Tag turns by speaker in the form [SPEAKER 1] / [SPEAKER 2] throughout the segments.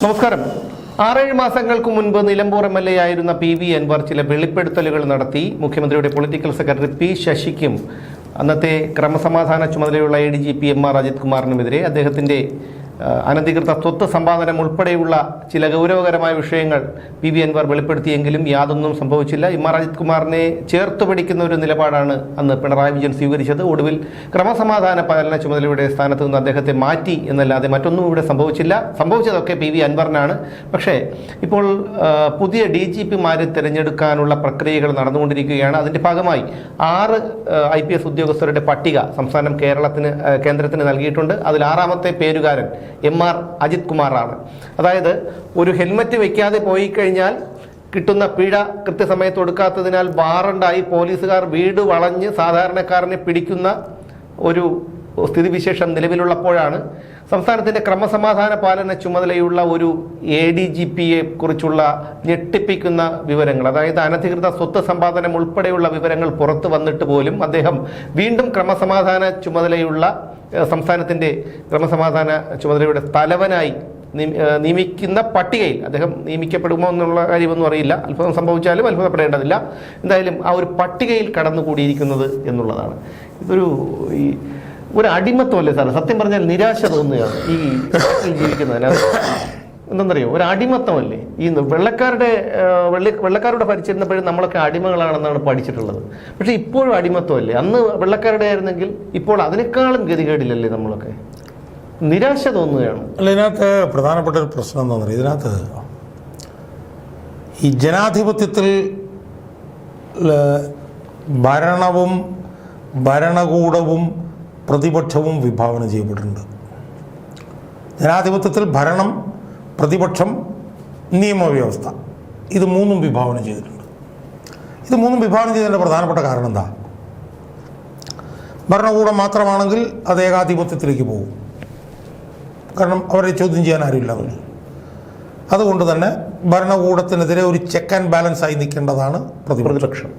[SPEAKER 1] നമസ്കാരം. ആറേഴ് മാസങ്ങൾക്ക് മുൻപ് നിലമ്പൂർ എം എൽ എ ആയിരുന്ന പി വി അൻവർ ചില വെളിപ്പെടുത്തലുകൾ നടത്തി. മുഖ്യമന്ത്രിയുടെ പൊളിറ്റിക്കൽ സെക്രട്ടറി പി ശശിക്കും അന്നത്തെ ക്രമസമാധാന ചുമതലയുള്ള A D G P M R Ajith കുമാറിനുമെതിരെ അദ്ദേഹത്തിന്റെ ആ, അനധികൃത സ്വത്ത് സമ്പാദനം ഉൾപ്പെടെയുള്ള ചില ഗൗരവകരമായ വിഷയങ്ങൾ പി വി അൻവർ വെളിപ്പെടുത്തിയെങ്കിലും യാതൊന്നും സംഭവിച്ചില്ല. ഇമാർ അജിത് കുമാറിനെ ചേർത്ത് പിടിക്കുന്ന ഒരു നിലപാടാണ് അന്ന് പിണറായി വിജയൻ സ്വീകരിച്ചത്. ഒടുവിൽ ക്രമസമാധാന പാലന ചുമതലയുടെ സ്ഥാനത്ത് നിന്ന് അദ്ദേഹത്തെ മാറ്റി എന്നല്ലാതെ മറ്റൊന്നും ഇവിടെ സംഭവിച്ചില്ല. സംഭവിച്ചതൊക്കെ പി വി അൻവറിനാണ്. പക്ഷേ ഇപ്പോൾ പുതിയ ഡി ജി പിമാരെ തിരഞ്ഞെടുക്കാനുള്ള പ്രക്രിയകൾ നടന്നുകൊണ്ടിരിക്കുകയാണ്. അതിന്റെ ഭാഗമായി ആറ് ഐ പി എസ് ഉദ്യോഗസ്ഥരുടെ പട്ടിക സംസ്ഥാനം കേരളത്തിന് കേന്ദ്രത്തിന് നൽകിയിട്ടുണ്ട്. അതിൽ ആറാമത്തെ പേരുകാരൻ എം ആർ അജിത് കുമാറാണ്. അതായത് ഒരു ഹെൽമറ്റ് വെക്കാതെ പോയി കഴിഞ്ഞാൽ കിട്ടുന്ന പിഴ കൃത്യസമയത്ത് കൊടുക്കാത്തതിനാൽ വാറണ്ടായി പോലീസുകാർ വീട് വളഞ്ഞ് സാധാരണക്കാരനെ പിടിക്കുന്ന ഒരു സ്ഥിതിവിശേഷം നിലവിലുള്ളപ്പോഴാണ് സംസ്ഥാനത്തിന്റെ ക്രമസമാധാന പാലന ചുമതലയുള്ള ഒരു എ ഡി ജി പിയെ കുറിച്ചുള്ള ഞെട്ടിപ്പിക്കുന്ന വിവരങ്ങൾ അതായത് അനധികൃത സ്വത്ത് സമ്പാദനം ഉൾപ്പെടെയുള്ള വിവരങ്ങൾ പുറത്തു വന്നിട്ട് പോലും അദ്ദേഹം വീണ്ടും ക്രമസമാധാന ചുമതലയുള്ള സംസ്ഥാനത്തിന്റെ ക്രമസമാധാന ചുമതലയുടെ തലവനായി നിയ- നിയമിക്കുന്ന പട്ടികയിൽ അദ്ദേഹം നിയമിക്കപ്പെടുമോ എന്നുള്ള കാര്യമൊന്നും അറിയില്ല. അത്ഭുതം സംഭവിച്ചാലും അത്ഭുതപ്പെടേണ്ടതില്ല. എന്തായാലും ആ ഒരു പട്ടികയിൽ കടന്നുകൂടിയിരിക്കുന്നത് എന്നുള്ളതാണ്. ഇതൊരു ഈ ഒരു അടിമത്വമല്ലേ സാറേ? സത്യം പറഞ്ഞാൽ നിരാശ തോന്നുകയാണ് ഈ ജീവിക്കുന്നതിന്. എന്തെന്നറിയോ ഒരു അടിമത്തമല്ലേ ഈ വെള്ളക്കാരുടെ വെള്ളി വെള്ളക്കാരുടെ ഭരിച്ചിരുന്നപ്പോഴും നമ്മളൊക്കെ അടിമകളാണെന്നാണ് പഠിച്ചിട്ടുള്ളത്. പക്ഷെ ഇപ്പോഴും അടിമത്തമല്ലേ അന്ന് വെള്ളക്കാരുടെ ആയിരുന്നെങ്കിൽ ഇപ്പോൾ അതിനേക്കാളും ഗതികേടില്ലല്ലേ നമ്മളൊക്കെ? നിരാശ തോന്നുകയാണ്.
[SPEAKER 2] അല്ല ഇതിനകത്ത് പ്രധാനപ്പെട്ട ഒരു പ്രശ്നം എന്ന് പറയുക ഇതിനകത്ത് ഈ ജനാധിപത്യത്തിൽ ഭരണവും ഭരണകൂടവും പ്രതിപക്ഷവും വിഭാവനം ചെയ്യപ്പെട്ടിട്ടുണ്ട്. ജനാധിപത്യത്തിൽ ഭരണം പ്രതിപക്ഷം നിയമവ്യവസ്ഥ ഇത് മൂന്നും വിഭാവനം ചെയ്തിട്ടുണ്ട്. ഇത് മൂന്നും വിഭാവനം ചെയ്തതിന്റെ പ്രധാനപ്പെട്ട കാരണം എന്താ? ഭരണകൂടം മാത്രമാണെങ്കിൽ അത് ഏകാധിപത്യത്തിലേക്ക് പോകും. കാരണം അവരെ ചോദ്യം ചെയ്യാൻ ആരുമില്ല അവർ അതുകൊണ്ട് തന്നെ ഭരണകൂടത്തിനെതിരെ ഒരു ചെക്ക് ആൻഡ് ബാലൻസ് ആയി നിൽക്കേണ്ടതാണ് പ്രതിപക്ഷം.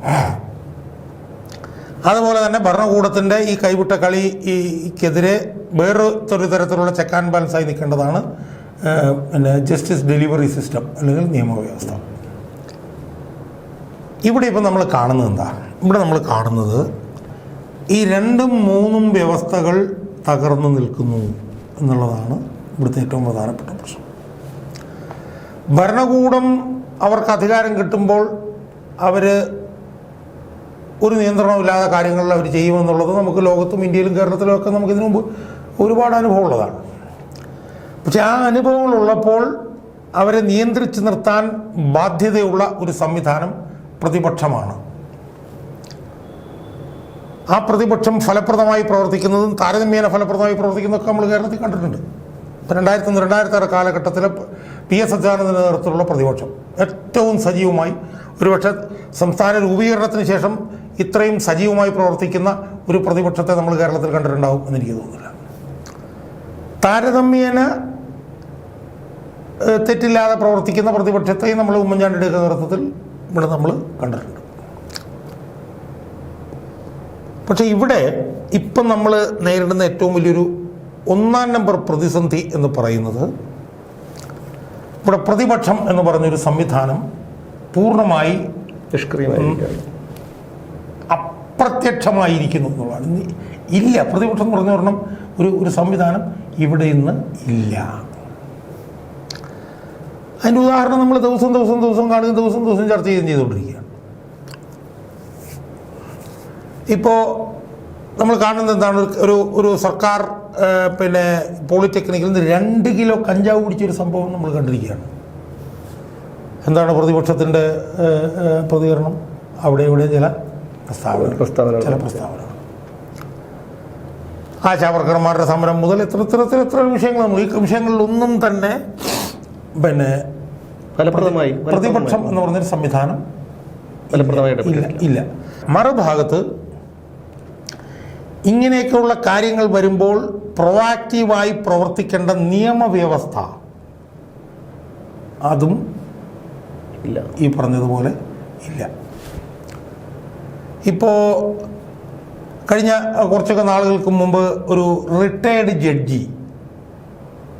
[SPEAKER 2] അതുപോലെ തന്നെ ഭരണകൂടത്തിന്റെ ഈ കൈവിട്ട കളിക്കെതിരെ വേറൊരു തരത്തിലുള്ള ചെക്ക് ആൻഡ് ബാലൻസ് ആയി നിൽക്കേണ്ടതാണ്. പിന്നെ ജസ്റ്റിസ് ഡെലിവറി സിസ്റ്റം അല്ലെങ്കിൽ നിയമവ്യവസ്ഥ. ഇവിടെ ഇപ്പം നമ്മൾ കാണുന്നത് എന്താ? ഇവിടെ നമ്മൾ കാണുന്നത് ഈ രണ്ടും മൂന്നും വ്യവസ്ഥകൾ തകർന്നു നിൽക്കുന്നു എന്നുള്ളതാണ് ഇവിടുത്തെ ഏറ്റവും പ്രധാനപ്പെട്ട പ്രശ്നം. ഭരണകൂടം അവർക്ക് അധികാരം കിട്ടുമ്പോൾ അവർ ഒരു നിയന്ത്രണമില്ലാതെ കാര്യങ്ങളിൽ അവർ ചെയ്യുമെന്നുള്ളത് നമുക്ക് ലോകത്തും ഇന്ത്യയിലും കേരളത്തിലും ഒക്കെ നമുക്ക് ഇതിനു മുമ്പ് ഒരുപാട് അനുഭവമുള്ളതാണ്. പക്ഷെ ആ അനുഭവങ്ങൾ ഉള്ളപ്പോൾ അവരെ നിയന്ത്രിച്ചു നിർത്താൻ ബാധ്യതയുള്ള ഒരു സംവിധാനം പ്രതിപക്ഷമാണ്. ആ പ്രതിപക്ഷം ഫലപ്രദമായി പ്രവർത്തിക്കുന്നതും താരതമ്യേന ഫലപ്രദമായി പ്രവർത്തിക്കുന്നതൊക്കെ നമ്മൾ കേരളത്തിൽ കണ്ടിട്ടുണ്ട്. രണ്ടായിരത്തി ഒന്ന് രണ്ടായിരത്തി ആറ് കാലഘട്ടത്തിൽ പി എസ് അച്യുതാനന്ദന്റെ നേതൃത്വത്തിലുള്ള പ്രതിപക്ഷം. ഏറ്റവും സജീവമായി ഒരുപക്ഷെ സംസ്ഥാന രൂപീകരണത്തിന് ശേഷം ഇത്രയും സജീവമായി പ്രവർത്തിക്കുന്ന ഒരു പ്രതിപക്ഷത്തെ നമ്മൾ കേരളത്തിൽ കണ്ടിട്ടുണ്ടാവും എന്ന് എനിക്ക് തോന്നുന്നില്ല. താരതമ്യേന തെറ്റില്ലാതെ പ്രവർത്തിക്കുന്ന പ്രതിപക്ഷത്തെയും നമ്മൾ ഉമ്മൻചാണ്ടിയുടെ നേതൃത്വത്തിൽ ഇവിടെ നമ്മൾ കണ്ടിട്ടുണ്ട്. പക്ഷെ ഇവിടെ ഇപ്പം നമ്മൾ നേരിടുന്ന ഏറ്റവും വലിയൊരു ഒന്നാം നമ്പർ പ്രതിസന്ധി എന്ന് പറയുന്നത് ഇവിടെ പ്രതിപക്ഷം എന്ന് പറഞ്ഞൊരു സംവിധാനം
[SPEAKER 1] പൂർണമായി
[SPEAKER 2] അപ്രത്യക്ഷമായിരിക്കുന്നു എന്നുള്ളതാണ്. ഇല്ല. പ്രതിപക്ഷം എന്ന് പറഞ്ഞ ഒരെണ്ണം ഒരു ഒരു സംവിധാനം ഇവിടെ ഇന്ന് ഇല്ല. അതിന്റെ ഉദാഹരണം നമ്മൾ ദിവസം ദിവസം ദിവസം കാണുകയും ദിവസം ദിവസം ചർച്ച ചെയ്യുകയും ചെയ്തുകൊണ്ടിരിക്കുകയാണ്. ഇപ്പോൾ നമ്മൾ കാണുന്നത് എന്താണ്? ഒരു- ഒരു സർക്കാർ പിന്നെ പോളിടെക്നിക്കിൽ നിന്ന് രണ്ട് കിലോ കഞ്ചാവ് പിടിച്ചൊരു സംഭവം നമ്മൾ കണ്ടിരിക്കുകയാണ്. എന്താണ് പ്രതിപക്ഷത്തിന്റെ പ്രതികരണം? അവിടെ ഇവിടെ ചില പ്രസ്താവന
[SPEAKER 1] പ്രസ്താവനകൾ.
[SPEAKER 2] ചില പ്രസ്താവനകൾ. ആശാവർക്കർമാരുടെ സമരം മുതൽ എത്ര എത്ര എത്ര വിഷയങ്ങൾ നമ്മൾ ഈ വിഷയങ്ങളിലൊന്നും തന്നെ പിന്നെ
[SPEAKER 1] ഫലപ്രദമായി
[SPEAKER 2] പ്രതിപക്ഷം എന്ന് പറഞ്ഞൊരു സംവിധാനം
[SPEAKER 1] ഫലപ്രദമായിട്ട്
[SPEAKER 2] ഇല്ല ഇല്ല. മറുഭാഗത്ത് ഇങ്ങനെയൊക്കെയുള്ള കാര്യങ്ങൾ വരുമ്പോൾ പ്രൊവാക്റ്റീവായി പ്രവർത്തിക്കേണ്ട നിയമവ്യവസ്ഥ. അതും
[SPEAKER 1] ഇല്ല.
[SPEAKER 2] ഈ പറഞ്ഞതുപോലെ ഇല്ല. ഇപ്പോൾ കഴിഞ്ഞ കുറച്ചൊക്കെ നാളുകൾക്ക് മുമ്പ് ഒരു റിട്ടയർഡ് ജഡ്ജി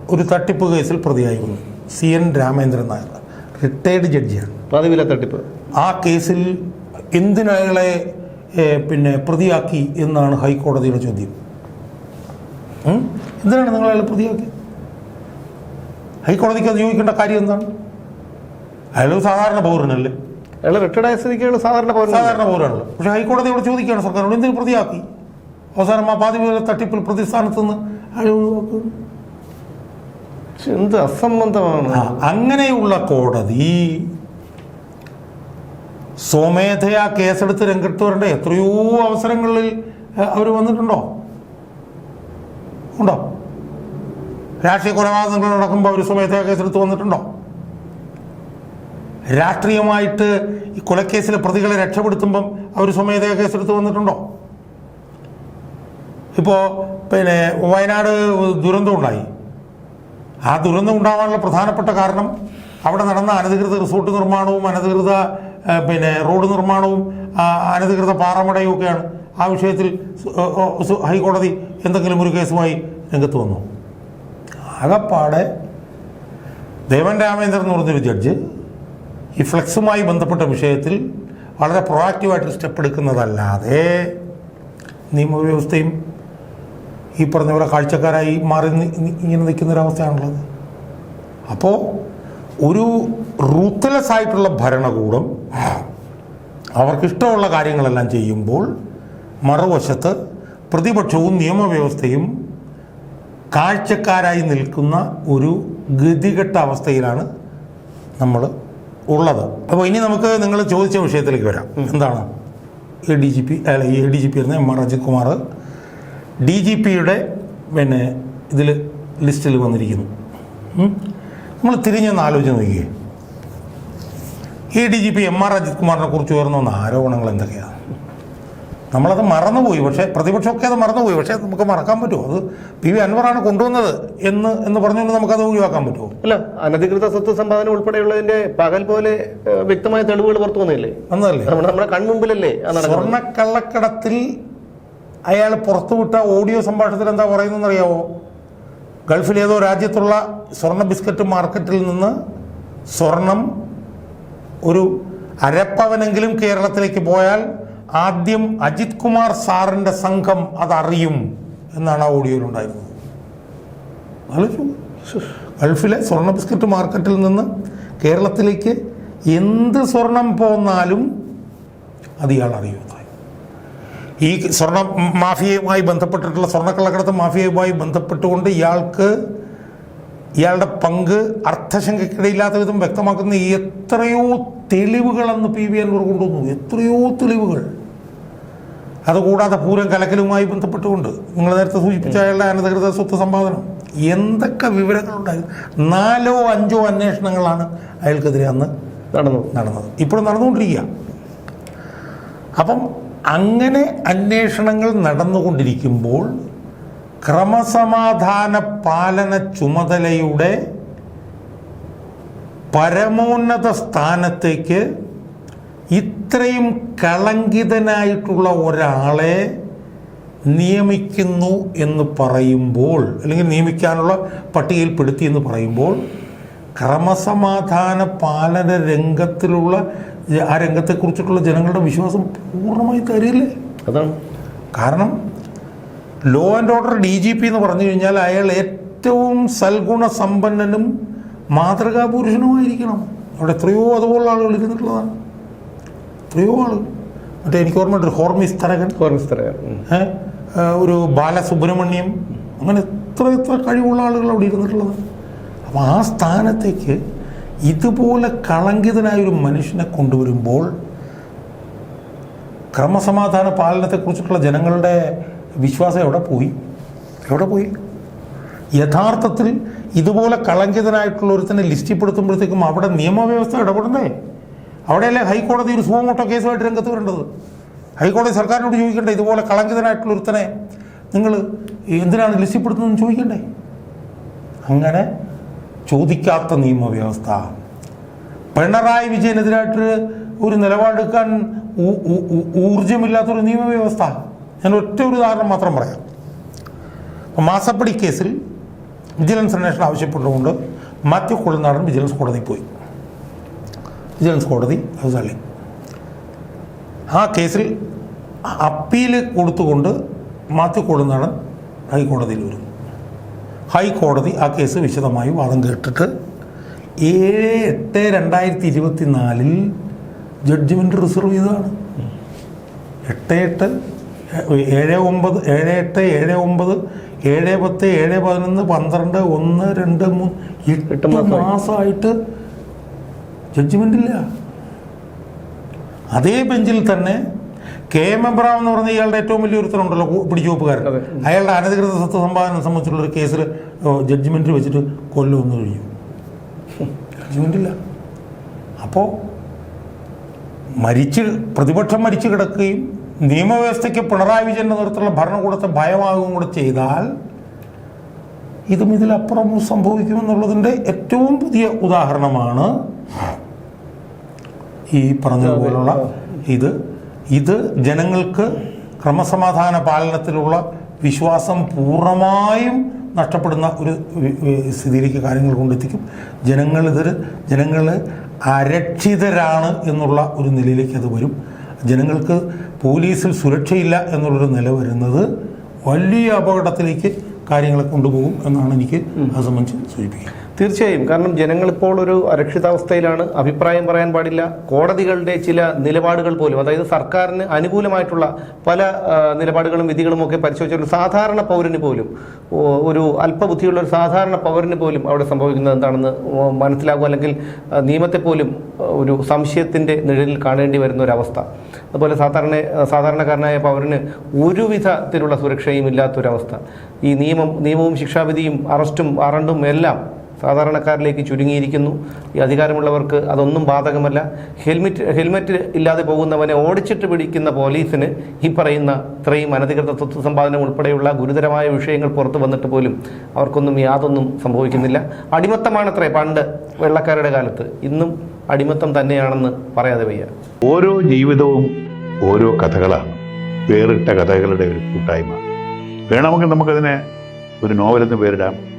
[SPEAKER 2] ഒരു തട്ടിപ്പ് കേസിൽ പ്രതിയായി വന്നു C N Ramendran Nair. Retired ജഡ്ജിയാണ്
[SPEAKER 1] പതിവില തട്ടിപ്പ്.
[SPEAKER 2] ആ കേസിൽ എന്തിനയാളെ പിന്നെ പ്രതിയാക്കി എന്നാണ് ഹൈക്കോടതിയുടെ ചോദ്യം? എന്തിനാണ് നിങ്ങൾ അയാൾ പ്രതിയാക്കി? ഹൈക്കോടതിക്ക് അത് ചോദിക്കേണ്ട കാര്യം എന്താണ്? അയാൾ സാധാരണ പൗരനല്ലേ?
[SPEAKER 1] അയാൾ റിട്ടയർഡ് ആയ സ്ഥിതിക്ക് അയാൾ സാധാരണ പൗരൻ
[SPEAKER 2] സാധാരണ പൗരനാണല്ലോ പക്ഷേ ഹൈക്കോടതി ഇവിടെ ചോദിക്കുകയാണ് സർക്കാരിനോട് എന്തിനു പ്രതിയാക്കി? അവസാനം ആ പാതിവില തട്ടിപ്പിൽ പ്രതിസ്ഥാനത്ത് നിന്ന് അയാൾ ഒഴിവാക്കുന്നു
[SPEAKER 1] എന്ത് അസംബന്ധമാണ്?
[SPEAKER 2] അങ്ങനെയുള്ള കോടതി സ്വമേധയാ കേസെടുത്ത് രംഗത്ത് വരേണ്ട? എത്രയോ അവസരങ്ങളിൽ അവർ വന്നിട്ടുണ്ടോ? ഉണ്ടോ? രാഷ്ട്രീയ കൊലപാതകങ്ങൾ നടക്കുമ്പോൾ അവർ സ്വമേധയാ കേസെടുത്ത് വന്നിട്ടുണ്ടോ? രാഷ്ട്രീയമായിട്ട് ഈ കൊലക്കേസിലെ പ്രതികളെ രക്ഷപ്പെടുത്തുമ്പം അവർ സ്വമേധയാ കേസെടുത്ത് വന്നിട്ടുണ്ടോ? ഇപ്പോൾ പിന്നെ വയനാട് ദുരന്തം ഉണ്ടായി. ആ ദുരന്തം ഉണ്ടാവാനുള്ള പ്രധാനപ്പെട്ട കാരണം അവിടെ നടന്ന അനധികൃത റിസോർട്ട് നിർമ്മാണവും അനധികൃത പിന്നെ റോഡ് നിർമ്മാണവും അനധികൃത പാറമടയും ഒക്കെയാണ്. ആ വിഷയത്തിൽ ഹൈക്കോടതി എന്തെങ്കിലും ഒരു കേസുമായി രംഗത്ത് വന്നു. ആകപ്പാടെ ദേവൻ രാമേന്ദ്രൻ എന്ന് പറഞ്ഞൊരു ജഡ്ജ് ഈ ഫ്ലെക്സുമായി ബന്ധപ്പെട്ട വിഷയത്തിൽ വളരെ പ്രൊആക്റ്റീവായിട്ട് സ്റ്റെപ്പ് എടുക്കുന്നതല്ലാതെ നിയമവ്യവസ്ഥയും ഈ പറഞ്ഞ പോലെ കാഴ്ചക്കാരായി മാറി ഇങ്ങനെ നിൽക്കുന്നൊരവസ്ഥയാണുള്ളത്. അപ്പോൾ ഒരു റൂത്ത്ലെസ് ആയിട്ടുള്ള ഭരണകൂടം അവർക്കിഷ്ടമുള്ള കാര്യങ്ങളെല്ലാം ചെയ്യുമ്പോൾ മറുവശത്ത് പ്രതിപക്ഷവും നിയമവ്യവസ്ഥയും കാഴ്ചക്കാരായി നിൽക്കുന്ന ഒരു ഗതികെട്ട അവസ്ഥയിലാണ് നമ്മൾ ഉള്ളത്. അപ്പോൾ ഇനി നമുക്ക് നിങ്ങൾ ചോദിച്ച വിഷയത്തിലേക്ക് വരാം. എന്താണ്? എ ഡി ജി പി അല്ല എ ഡി ജി പി ആയിരുന്ന M R Ajith Kumar D G പിയുടെ പിന്നെ ഇതിൽ ലിസ്റ്റിൽ വന്നിരിക്കുന്നു. നമ്മൾ തിരിഞ്ഞൊന്ന് ആലോചിച്ച് നോക്കിയേ. ഈ D G P M R Ajith കുമാറിനെ കുറിച്ച് ഉയർന്ന വന്ന ആരോപണങ്ങൾ എന്തൊക്കെയാണ്? നമ്മളത് മറന്നുപോയി. പക്ഷേ പ്രതിപക്ഷമൊക്കെ അത് മറന്നുപോയി. പക്ഷേ നമുക്ക് മറക്കാൻ പറ്റുമോ? അത് പി വി അൻവറാണ് കൊണ്ടുവന്നത് എന്ന് എന്ന് പറഞ്ഞുകൊണ്ട് നമുക്കത് ഒഴിവാക്കാൻ പറ്റുമോ?
[SPEAKER 1] അല്ല അനധികൃത സ്വത്ത് സമ്പാദന ഉൾപ്പെടെയുള്ളതിന്റെ പകൽ പോലെ വ്യക്തമായ തെളിവുകൾ പുറത്തു വന്നില്ലേ?
[SPEAKER 2] അന്നല്ലേ
[SPEAKER 1] നമ്മുടെ കൺമുമ്പിലല്ലേ
[SPEAKER 2] സ്വർണക്കള്ളക്കടത്തിൽ അയാൾ പുറത്തുവിട്ട ഓഡിയോ സംഭാഷണത്തിൽ എന്താ പറയുന്നതെന്ന് ഗൾഫിൽ രാജ്യത്തുള്ള സ്വർണ ബിസ്ക്കറ്റ് മാർക്കറ്റിൽ നിന്ന് സ്വർണം ഒരു അരപ്പവനെങ്കിലും കേരളത്തിലേക്ക് പോയാൽ ആദ്യം അജിത് കുമാർ സാറിന്റെ സംഘം അതറിയും എന്നാണ് ആ ഓഡിയോയിൽ ഉണ്ടായിരുന്നത്. ഗൾഫിലെ സ്വർണ ബിസ്ക്കറ്റ് മാർക്കറ്റിൽ നിന്ന് കേരളത്തിലേക്ക് എന്ത് സ്വർണം പോന്നാലും അത് ഇയാൾ അറിയുന്നതായി ഈ സ്വർണ മാഫിയയുമായി ബന്ധപ്പെട്ടിട്ടുള്ള സ്വർണക്കള്ളക്കടത്ത് മാഫിയയുമായി ബന്ധപ്പെട്ടുകൊണ്ട് ഇയാൾക്ക് ഇയാളുടെ പങ്ക് അർത്ഥശങ്കയ്ക്കിടയില്ലാത്ത വിധം വ്യക്തമാക്കുന്ന എത്രയോ തെളിവുകളെന്ന് പി വി അൻവർ കൊണ്ടുവന്നു. എത്രയോ തെളിവുകൾ. അതുകൂടാതെ പൂരം കലക്കലുമായി ബന്ധപ്പെട്ടുകൊണ്ട് നിങ്ങൾ നേരത്തെ സൂചിപ്പിച്ച അയാളുടെ അനധികൃത സ്വത്ത് സമ്പാദനം. എന്തൊക്കെ വിവരങ്ങളുണ്ടായിരുന്നു നാലോ അഞ്ചോ അന്വേഷണങ്ങളാണ് അയാൾക്കെതിരെ അന്ന്
[SPEAKER 1] നടന്നത്.
[SPEAKER 2] നടന്നത്. ഇപ്പോഴും നടന്നുകൊണ്ടിരിക്കുക. അപ്പം അങ്ങനെ അന്വേഷണങ്ങൾ നടന്നുകൊണ്ടിരിക്കുമ്പോൾ ക്രമസമാധാന പാലന ചുമതലയുടെ പരമോന്നത സ്ഥാനത്തേക്ക് ഇത്രയും കളങ്കിതനായിട്ടുള്ള ഒരാളെ നിയമിക്കുന്നു എന്ന് പറയുമ്പോൾ അല്ലെങ്കിൽ നിയമിക്കാനുള്ള പട്ടികയിൽപ്പെടുത്തി എന്ന് പറയുമ്പോൾ ക്രമസമാധാന പാലന രംഗത്തിലുള്ള ആ രംഗത്തെക്കുറിച്ചിട്ടുള്ള ജനങ്ങളുടെ വിശ്വാസം പൂർണമായി തരില്ലേ?
[SPEAKER 1] അതാണ്.
[SPEAKER 2] കാരണം law and order D G P എന്ന് പറഞ്ഞു കഴിഞ്ഞാൽ അയാൾ ഏറ്റവും സൽഗുണ സമ്പന്നനും മാതൃകാ പുരുഷനുമായിരിക്കണം അവിടെ എത്രയോ അതുപോലുള്ള ആളുകൾ ഇരുന്നിട്ടുള്ളതാണ്. എത്രയോ ആളുകൾ. മറ്റേ എനിക്ക് ഓർമ്മയുണ്ട് ഉണ്ട് ഹോർമിസ് തരകൻ ഹോർമിസ് തരകൻ ഒരു ബാലസുബ്രഹ്മണ്യം. അങ്ങനെ എത്ര എത്ര കഴിവുള്ള ആളുകൾ അവിടെ ഇരുന്നിട്ടുള്ളത് അപ്പോൾ ആ സ്ഥാനത്തേക്ക് ഇതുപോലെ കളങ്കിതനായ ഒരു മനുഷ്യനെ കൊണ്ടുവരുമ്പോൾ ക്രമസമാധാന പാലനത്തെക്കുറിച്ചിട്ടുള്ള ജനങ്ങളുടെ വിശ്വാസം എവിടെ പോയി? എവിടെ പോയി? യഥാർത്ഥത്തിൽ ഇതുപോലെ കളങ്കിതനായിട്ടുള്ള ഒരുത്തനെ ലിസ്റ്റിൽപ്പെടുത്തുമ്പോഴത്തേക്കും അവിടെ നിയമവ്യവസ്ഥ ഇടപെടണ്ടേ അവിടെയല്ലേ ഹൈക്കോടതി ഒരു സുഖമോട്ടോ കേസുമായിട്ട് രംഗത്ത് വരേണ്ടത്? ഹൈക്കോടതി സർക്കാരിനോട് ചോദിക്കണ്ടേ ഇതുപോലെ കളങ്കിതനായിട്ടുള്ള ഒരുത്തനെ നിങ്ങൾ എന്തിനാണ് ലിസ്റ്റിൽപ്പെടുത്തുന്നതെന്ന് ചോദിക്കണ്ടേ? അങ്ങനെ ചോദിക്കാത്ത നിയമവ്യവസ്ഥ. പിണറായി വിജയനെതിരായിട്ട് ഒരു നിലപാടെടുക്കാൻ ഊർജമില്ലാത്തൊരു നിയമവ്യവസ്ഥ. ഞാൻ ഒറ്റ ഒരു ഉദാഹരണം മാത്രം പറയാം. മാസപ്പടി കേസിൽ വിജിലൻസ് അന്വേഷണം ആവശ്യപ്പെട്ടുകൊണ്ട് മാത്യു കൊള്ളുന്നാടൻ വിജിലൻസ് കോടതി പോയി. വിജിലൻസ് കോടതി അത് തള്ളി. ആ കേസിൽ അപ്പീൽ കൊടുത്തുകൊണ്ട് മാത്യു കൊള്ളുന്നാടൻ ഹൈക്കോടതിയിൽ വരുന്നു. ഹൈക്കോടതി ആ കേസ് വിശദമായി വാദം കേട്ടിട്ട് ഏഴ് എട്ട് രണ്ടായിരത്തി ഇരുപത്തി നാലിൽ ജഡ്ജ്മെന്റ് റിസർവ് ചെയ്തതാണ്. എട്ട് എട്ട് ഏഴ് ഒമ്പത് ഏഴ് എട്ട് ഏഴ് ഒമ്പത് ഏഴ് പത്ത് ഏഴ് പതിനൊന്ന് പന്ത്രണ്ട് ഒന്ന് രണ്ട് മൂന്ന്
[SPEAKER 1] എട്ട്
[SPEAKER 2] മാസമായിട്ട് ജഡ്ജ്മെന്റ് ഇല്ല. അതേ ബെഞ്ചിൽ തന്നെ കെ എം എബ്രാം എന്ന് പറഞ്ഞ ഇയാളുടെ ഏറ്റവും വലിയ ഒരുത്തരുണ്ടല്ലോ പിടിച്ചുവെപ്പുകാരൻ അയാളുടെ അനധികൃത സ്വത്ത് സമ്പാദനം സംബന്ധിച്ചുള്ള ഒരു കേസിൽ ജഡ്ജ്മെന്റിൽ വെച്ചിട്ട് കൊല്ലം ഒന്ന് കഴിഞ്ഞു ജഡ്ജ്മെന്റില്ല അപ്പോ അപ്പോൾ മരിച്ച് പ്രതിപക്ഷം മരിച്ചു കിടക്കുകയും നിയമവ്യവസ്ഥയ്ക്ക് പിണറായി വിജയന്റെ നേതൃത്വത്തിലുള്ള ഭരണകൂടത്തെ ഭയമാകുകയും കൂടെ ചെയ്താൽ ഇതും ഇതിലപ്പുറം സംഭവിക്കുമെന്നുള്ളതിന്റെ ഏറ്റവും പുതിയ ഉദാഹരണമാണ് ഈ പറഞ്ഞതുപോലുള്ള ഇത്. ഇത് ജനങ്ങൾക്ക് ക്രമസമാധാന പാലനത്തിലുള്ള വിശ്വാസം പൂർണമായും നഷ്ടപ്പെടുന്ന ഒരു സ്ഥിതിയിലേക്ക് കാര്യങ്ങൾ കൊണ്ടെത്തിക്കും. ജനങ്ങൾ ഇത് ജനങ്ങൾ അരക്ഷിതരാണ് എന്നുള്ള ഒരു നിലയിലേക്ക് അത് വരും. ജനങ്ങൾക്ക് പോലീസിൽ സുരക്ഷയില്ല എന്നുള്ളൊരു നില വരുന്നത് വലിയ അപകടത്തിലേക്ക് കാര്യങ്ങളെ കൊണ്ടുപോകും എന്നാണ് എനിക്ക് അത് സംബന്ധിച്ച് സൂചിപ്പിക്കുക
[SPEAKER 1] തീർച്ചയായും. കാരണം ജനങ്ങൾ ഇപ്പോൾ ഒരു അരക്ഷിതാവസ്ഥയിലാണ്. അഭിപ്രായം പറയാൻ പാടില്ല. കോടതികളുടെ ചില നിലപാടുകൾ പോലും അതായത് സർക്കാരിന് അനുകൂലമായിട്ടുള്ള പല നിലപാടുകളും വിധികളും ഒക്കെ പരിശോധിച്ച സാധാരണ പൗരന് പോലും ഒരു അല്പബുദ്ധിയുള്ള ഒരു സാധാരണ പൗരന് പോലും അവിടെ സംഭവിക്കുന്നത് എന്താണെന്ന് മനസ്സിലാകും. അല്ലെങ്കിൽ നിയമത്തെ പോലും ഒരു സംശയത്തിന്റെ നിഴലിൽ കാണേണ്ടി വരുന്ന ഒരു അവസ്ഥ. അതുപോലെ സാധാരണ സാധാരണക്കാരനായ പൗരന് ഒരുവിധത്തിലുള്ള സുരക്ഷയും ഇല്ലാത്തൊരവസ്ഥ. ഈ നിയമം നിയമവും ശിക്ഷാവിധിയും അറസ്റ്റും വാറണ്ടും എല്ലാം സാധാരണക്കാരിലേക്ക് ചുരുങ്ങിയിരിക്കുന്നു. ഈ അധികാരമുള്ളവർക്ക് അതൊന്നും ബാധകമല്ല. ഹെൽമെറ്റ് ഹെൽമെറ്റ് ഇല്ലാതെ പോകുന്നവനെ ഓടിച്ചിട്ട് പിടിക്കുന്ന പോലീസിന് ഈ പറയുന്ന ഇത്രയും അനധികൃത സ്വത്ത് സമ്പാദനം ഉൾപ്പെടെയുള്ള ഗുരുതരമായ വിഷയങ്ങൾ പുറത്തു വന്നിട്ട് പോലും അവർക്കൊന്നും യാതൊന്നും സംഭവിക്കുന്നില്ല. അടിമത്തമാണത്രേ പണ്ട് വെള്ളക്കാരുടെ കാലത്ത്. ഇന്നും അടിമത്തം തന്നെയാണെന്ന് പറയാതെ വയ്യ.
[SPEAKER 3] ഓരോ ജീവിതവും ഓരോ കഥകളാണ്. വേറിട്ട കഥകളുടെ ഒരു കൂട്ടായ്മ. വേണമെങ്കിൽ നമുക്കതിനെ ഒരു നോവലെന്ന് പേരിടാം.